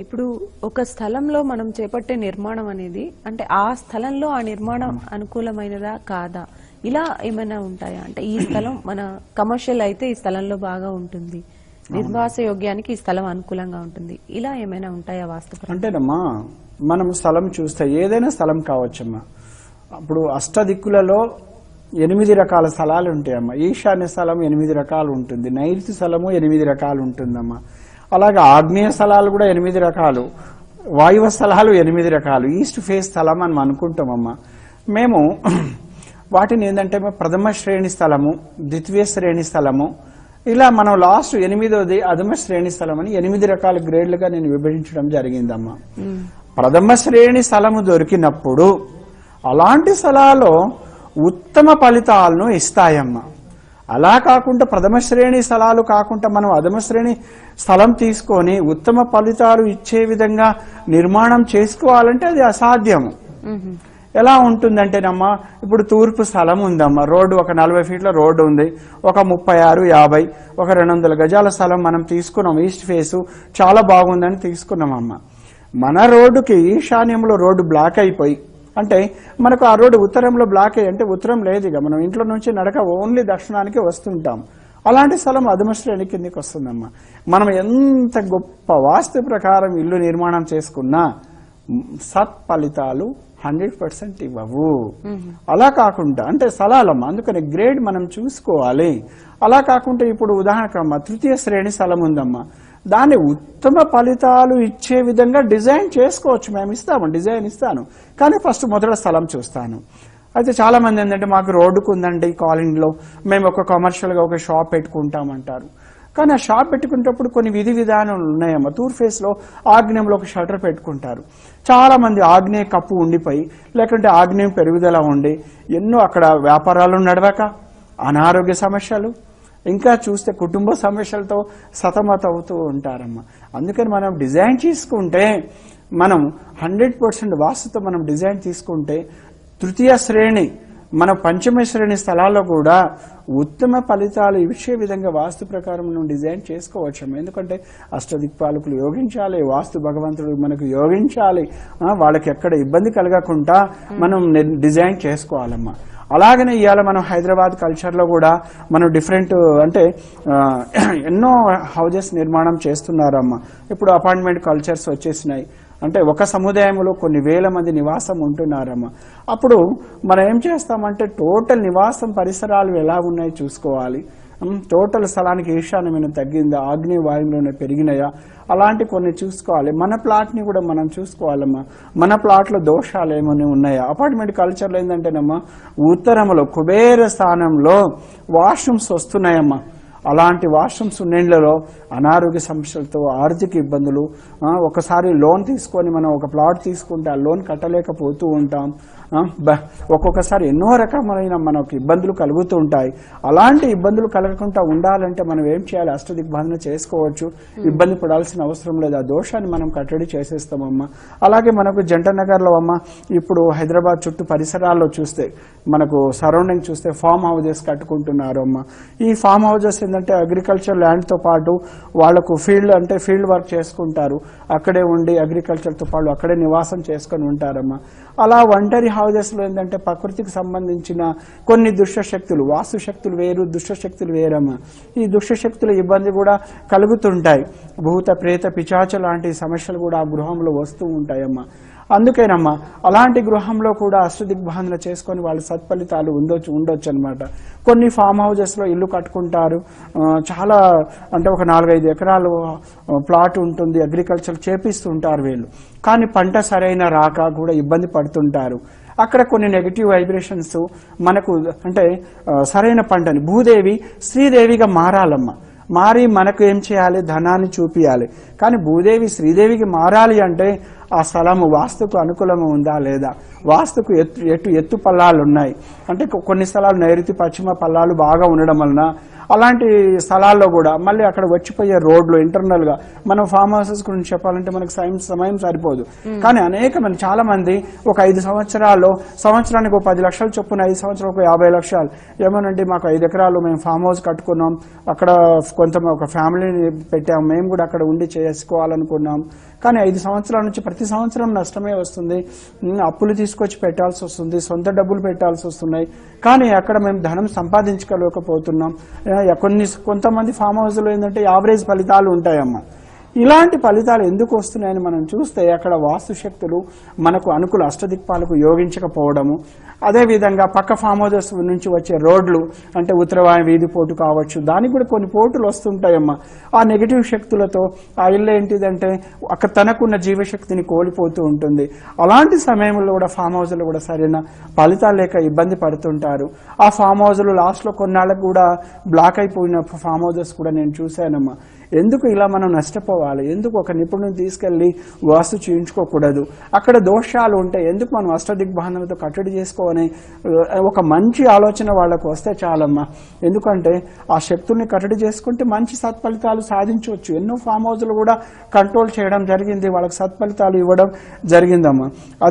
ఇప్పుడు ఒక స్థలంలో మనం చేపట్టే నిర్మాణం అనేది అంటే ఆ స్థలంలో ఆ నిర్మాణం అనుకూలమైనదా కాదా? ఇలా ఏమైనా ఉంటాయా? అంటే ఈ స్థలం మన కమర్షియల్ అయితే ఈ స్థలంలో బాగా ఉంటుంది. నిర్వాస యోగ్యానికి ఈ స్థలం అనుకూలంగా ఉంటుంది. ఇలా ఏమైనా ఉంటాయా వాస్తు అంటేనమ్మా మనం స్థలం చూస్తే ఏదైనా స్థలం కావచ్చమ్మా. అప్పుడు అష్టదిక్కులలో ఎనిమిది రకాల స్థలాలు ఉంటాయమ్మా. ఈశాన్య స్థలం ఎనిమిది రకాలు ఉంటుంది. నైరుతి స్థలము ఎనిమిది రకాలు ఉంటుందమ్మా. అలాగే ఆగ్నేయ స్థలాలు కూడా ఎనిమిది రకాలు. వాయువ స్థలాలు ఎనిమిది రకాలు. ఈస్ట్ ఫేస్ స్థలం అని అనుకుంటామమ్మా. మేము వాటిని ఏంటంటే ప్రథమ శ్రేణి స్థలము ద్వితీయ శ్రేణి స్థలము. ఇలా మనం లాస్ట్ ఎనిమిదోది అధమ శ్రేణి స్థలం అని ఎనిమిది రకాల గ్రేడ్లుగా నేను విభజించడం జరిగిందమ్మా. ప్రథమ శ్రేణి స్థలము దొరికినప్పుడు అలాంటి స్థలాల్లో ఉత్తమ ఫలితాలను ఇస్తాయమ్మా. అలా కాకుండా ప్రథమ శ్రేణి స్థలాలు కాకుండా మనం అధమ శ్రేణి స్థలం తీసుకొని ఉత్తమ ఫలితాలు ఇచ్చే విధంగా నిర్మాణం చేసుకోవాలంటే అది అసాధ్యము. ఎలా ఉంటుందంటేనమ్మా ఇప్పుడు తూర్పు స్థలం ఉందమ్మా రోడ్డు ఒక నలభై ఫీట్ల రోడ్డు ఉంది ఒక ముప్పై ఆరు యాభై ఒక రెండు వందల గజాల స్థలం మనం తీసుకున్నాం ఈస్ట్ ఫేసు చాలా బాగుందని తీసుకున్నామమ్మా మన రోడ్డుకి ఈశాన్యంలో రోడ్డు బ్లాక్ అయిపోయి అంటే మనకు ఆ రోడ్డు ఉత్తరంలో బ్లాక్ అయ్యి అంటే ఉత్తరం లేదు ఇక. మనం ఇంట్లో నుంచి నడక ఓన్లీ దర్శనానికి వస్తుంటాం. అలాంటి స్థలం అధమశ్రేణి కిందికి కిందకి వస్తుందమ్మా. మనం ఎంత గొప్ప వాస్తు ప్రకారం ఇల్లు నిర్మాణం చేసుకున్నా సత్ఫలితాలు హండ్రెడ్ పర్సెంట్ ఇవ్వవు. అలా కాకుండా అంటే స్థలాలమ్మ అందుకని గ్రేడ్ మనం చూసుకోవాలి. అలా కాకుండా ఇప్పుడు ఉదాహరణకమ్మ తృతీయ శ్రేణి స్థలం ఉందమ్మా. దాన్ని ఉత్తమ ఫలితాలు ఇచ్చే విధంగా డిజైన్ చేసుకోవచ్చు. మేము ఇస్తాము డిజైన్ ఇస్తాను. కానీ ఫస్ట్ మొదట స్థలం చూస్తాను. అయితే చాలా మంది ఏంటంటే మాకు రోడ్డుకు ఉందండి కాలనీలో మేము ఒక కమర్షియల్గా ఒక షాప్ పెట్టుకుంటామంటారు. కానీ ఆ షాప్ పెట్టుకునేటప్పుడు కొన్ని విధి విధానాలు ఉన్నాయమ్మా టూర్ ఆగ్నేయంలో ఒక షటర్ పెట్టుకుంటారు. చాలామంది ఆగ్నేయ కప్పు ఉండిపోయి లేకుంటే ఆగ్నేయం పెరుగుదల ఉండి ఎన్నో అక్కడ వ్యాపారాలు నడవక అనారోగ్య సమస్యలు ఇంకా చూస్తే కుటుంబ సమస్యలతో సతమత అవుతూ ఉంటారమ్మా. అందుకని మనం డిజైన్ తీసుకుంటే మనం హండ్రెడ్ పర్సెంట్ వాస్తుతో మనం డిజైన్ తీసుకుంటే తృతీయ శ్రేణి మన పంచమ శ్రేణి స్థలాల్లో కూడా ఉత్తమ ఫలితాలు ఇచ్చే విధంగా వాస్తు ప్రకారం మనం డిజైన్ చేసుకోవచ్చు. ఎందుకంటే అష్టదిక్పాలకులు యోగించాలి వాస్తు భగవంతుడు మనకు యోగించాలి. వాళ్ళకి ఎక్కడ ఇబ్బంది కలగకుండా మనం ని- డిజైన్ చేసుకోవాలమ్మా. అలాగనే ఇవాళ మనం హైదరాబాద్ కల్చర్లో కూడా మనం డిఫరెంట్ అంటే ఎన్నో హౌజెస్ నిర్మాణం చేస్తున్నారమ్మా. ఇప్పుడు అపార్ట్మెంట్ కల్చర్స్ వచ్చేసినాయి. అంటే ఒక సముదాయంలో కొన్ని వేల మంది నివాసం ఉంటున్నారమ్మా. అప్పుడు మనం ఏం చేస్తామంటే టోటల్ నివాసం పరిసరాలు ఎలా ఉన్నాయి చూసుకోవాలి. టోటల్ స్థలానికి ఈశాన్యమైన తగ్గిందా ఆగ్నేయ వాయువులోనే పెరిగినాయా? అలాంటి కొన్ని చూసుకోవాలి. మన ప్లాట్ని కూడా మనం చూసుకోవాలమ్మా. మన ప్లాట్లో దోషాలు ఏమైనా ఉన్నాయా? అపార్ట్మెంట్ కల్చర్లో ఏంటంటేనమ్మా ఉత్తరంలో కుబేర స్థానంలో వాష్రూమ్స్ వస్తున్నాయమ్మా. అలాంటి వాష్రూమ్స్ ఉన్నిళ్ళలో అనారోగ్య సమస్యలతో ఆర్థిక ఇబ్బందులు ఒకసారి లోన్ తీసుకొని మనం ఒక ప్లాట్ తీసుకుంటే ఆ లోన్ కట్టలేకపోతూ ఉంటాం. ఒక్కొక్కసారి ఎన్నో రకమైన మనకు ఇబ్బందులు కలుగుతూ ఉంటాయి. అలాంటి ఇబ్బందులు కలగకుండా ఉండాలంటే మనం ఏం చేయాలి? అష్టదిగ్బాధన చేసుకోవచ్చు. ఇబ్బంది పడాల్సిన అవసరం లేదు. ఆ దోషాన్ని మనం కట్టడి చేసేస్తామమ్మా. అలాగే మనకు జంట నగర్లో అమ్మ ఇప్పుడు హైదరాబాద్ చుట్టూ పరిసరాల్లో చూస్తే మనకు సరౌండింగ్ చూస్తే ఫామ్ హౌజెస్ కట్టుకుంటున్నారు అమ్మ. ఈ ఫామ్ హౌజెస్ ఏంటంటే అగ్రికల్చర్ ల్యాండ్తో పాటు వాళ్ళకు ఫీల్డ్ అంటే ఫీల్డ్ వర్క్ చేసుకుంటారు. అక్కడే ఉండి అగ్రికల్చర్తో పాటు అక్కడే నివాసం చేసుకొని ఉంటారమ్మా. అలా ఒంటరి హౌజెస్లో ఏంటంటే ప్రకృతికి సంబంధించిన కొన్ని దుష్టశక్తులు వాస్తు శక్తులు వేరు దుష్టశక్తులు వేరమ్మా. ఈ దుష్టశక్తుల ఇబ్బంది కూడా కలుగుతుంటాయి. భూత ప్రేత పిచాచ లాంటి సమస్యలు కూడా ఆ గృహంలో వస్తూ ఉంటాయమ్మా. అందుకేనమ్మా అలాంటి గృహంలో కూడా అష్టదిగ్బాధన చేసుకొని వాళ్ళు సత్ఫలితాలు ఉండొచ్చు ఉండొచ్చు అనమాట కొన్ని ఫామ్ హౌజెస్లో ఇల్లు కట్టుకుంటారు. చాలా అంటే ఒక నాలుగైదు ఎకరాలు ప్లాట్ ఉంటుంది అగ్రికల్చర్ చేపిస్తుంటారు వీళ్ళు. కానీ పంట సరైన రాక కూడా ఇబ్బంది పడుతుంటారు. అక్కడ కొన్ని నెగిటివ్ వైబ్రేషన్స్ మనకు అంటే సరైన పంటని భూదేవి శ్రీదేవిగా మారాలమ్మ. మారి మనకు ఏం చేయాలి? ధనాన్ని చూపియాలి. కానీ భూదేవి శ్రీదేవికి మారాలి అంటే ఆ స్థలము వాస్తుకు అనుకూలంగా ఉందా లేదా? వాస్తుకు ఎత్తు ఎటు ఎత్తు పల్లాలు ఉన్నాయి అంటే కొన్ని స్థలాలు నైరుతి పశ్చిమ పల్లాలు బాగా ఉండడం వలన అలాంటి స్థలాల్లో కూడా మళ్ళీ అక్కడ వచ్చిపోయే రోడ్లు ఇంటర్నల్గా మనం ఫామ్ హౌసెస్ గురించి చెప్పాలంటే మనకు సమయం సమయం సరిపోదు. కానీ అనేక మంది చాలా మంది ఒక ఐదు సంవత్సరాల్లో సంవత్సరానికి ఒక పది లక్షలు చొప్పున ఐదు సంవత్సరాలు ఒక యాభై లక్షలు. ఏమోనండి మాకు ఐదు ఎకరాలు మేము ఫామ్ హౌస్ కట్టుకున్నాం. అక్కడ కొంత ఒక ఫ్యామిలీని పెట్టాం. మేము కూడా అక్కడ ఉండి చేసుకోవాలనుకున్నాం. కానీ ఐదు సంవత్సరాల నుంచి ప్రతి సంవత్సరం నష్టమే వస్తుంది. అప్పులు తీసుకొచ్చి పెట్టాల్సి వస్తుంది. సొంత డబ్బులు పెట్టాల్సి వస్తున్నాయి. కానీ అక్కడ మేము ధనం సంపాదించుకోలేకపోతున్నాం కొన్ని కొంతమంది ఫామ్ హౌస్లో ఏంటంటే యావరేజ్ ఫలితాలు ఉంటాయమ్మా. ఇలాంటి ఫలితాలు ఎందుకు వస్తున్నాయని మనం చూస్తే అక్కడ వాస్తుశక్తులు మనకు అనుకూల అష్టదిక్పాలకు యోగించకపోవడము. అదేవిధంగా పక్క ఫామ్ నుంచి వచ్చే రోడ్లు అంటే ఉత్తరవాయు వీధి పోటు కావచ్చు దానికి కూడా కొన్ని పోటులు వస్తుంటాయమ్మా. ఆ నెగిటివ్ శక్తులతో ఆ ఇల్లు ఏంటిదంటే అక్కడ తనకున్న జీవశక్తిని కోల్పోతూ ఉంటుంది. అలాంటి సమయంలో కూడా ఫామ్ హౌస్లో కూడా సరైన ఫలితాలు లేక ఇబ్బంది పడుతుంటారు. ఆ ఫామ్ హౌస్లు లాస్ట్లో కొన్నాళ్ళకు కూడా బ్లాక్ అయిపోయిన ఫామ్ హౌసెస్ కూడా నేను చూశానమ్మా. ఎందుకు ఇలా మనం చూసుకోవాలి ఎందుకు ఒక నిపుణుని తీసుకెళ్ళి వాస్తు చేయించుకోకూడదు? అక్కడ దోషాలు ఉంటాయి ఎందుకు మనం అష్టదిగ్బాంధనతో కట్టడి చేసుకోవని ఒక మంచి ఆలోచన వాళ్ళకు వస్తే చాలమ్మా. ఎందుకంటే ఆ శక్తుల్ని కట్టడి చేసుకుంటే మంచి సత్ఫలితాలు సాధించవచ్చు. ఎన్నో ఫామ్ హౌస్లు కూడా కంట్రోల్ చేయడం జరిగింది. వాళ్ళకి సత్ఫలితాలు ఇవ్వడం జరిగిందమ్మా. అదే